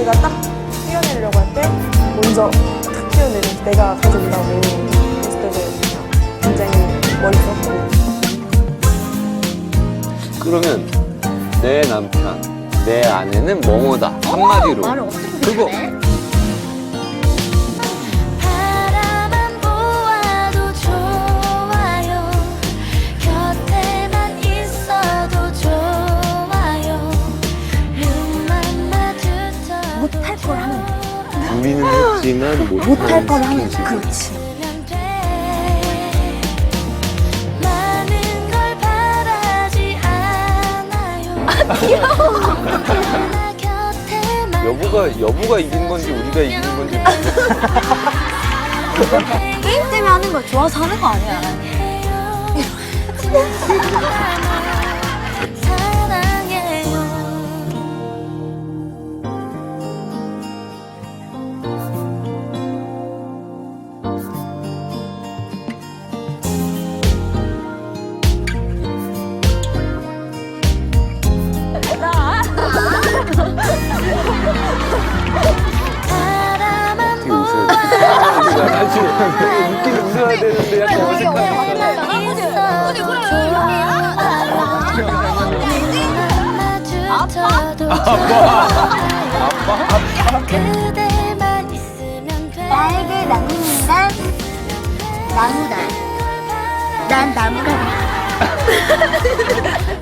제가 딱 뛰어내려고 할 때 먼저 탁 뛰어내는 내가 가져온다고 했을 때도 굉장히 멀리 들었고. 그러면 내 남편, 내 아내는 뭐뭐다 한마디로. 그리고 못할 걸 하면 돼. 우리는 했지만 못할 걸 하면 돼. 지 그렇지. 여보가 여보가 이긴 건지 우리가 이기는 건지 게임 때문에 하는 거 좋아서 하는 거 아니야. 돼? 사실 웃기는 웃어야 되는데 약간 어색하니까. 그대만 있으면 돼 나에게 나무는 나무다. 난 나무가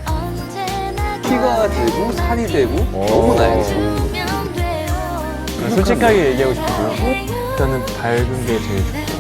언제나 키가 되고 살이 되고 너무. 면 돼요 솔직하게 얘기하고 싶어요. 일단은 밝은 게 제일 좋고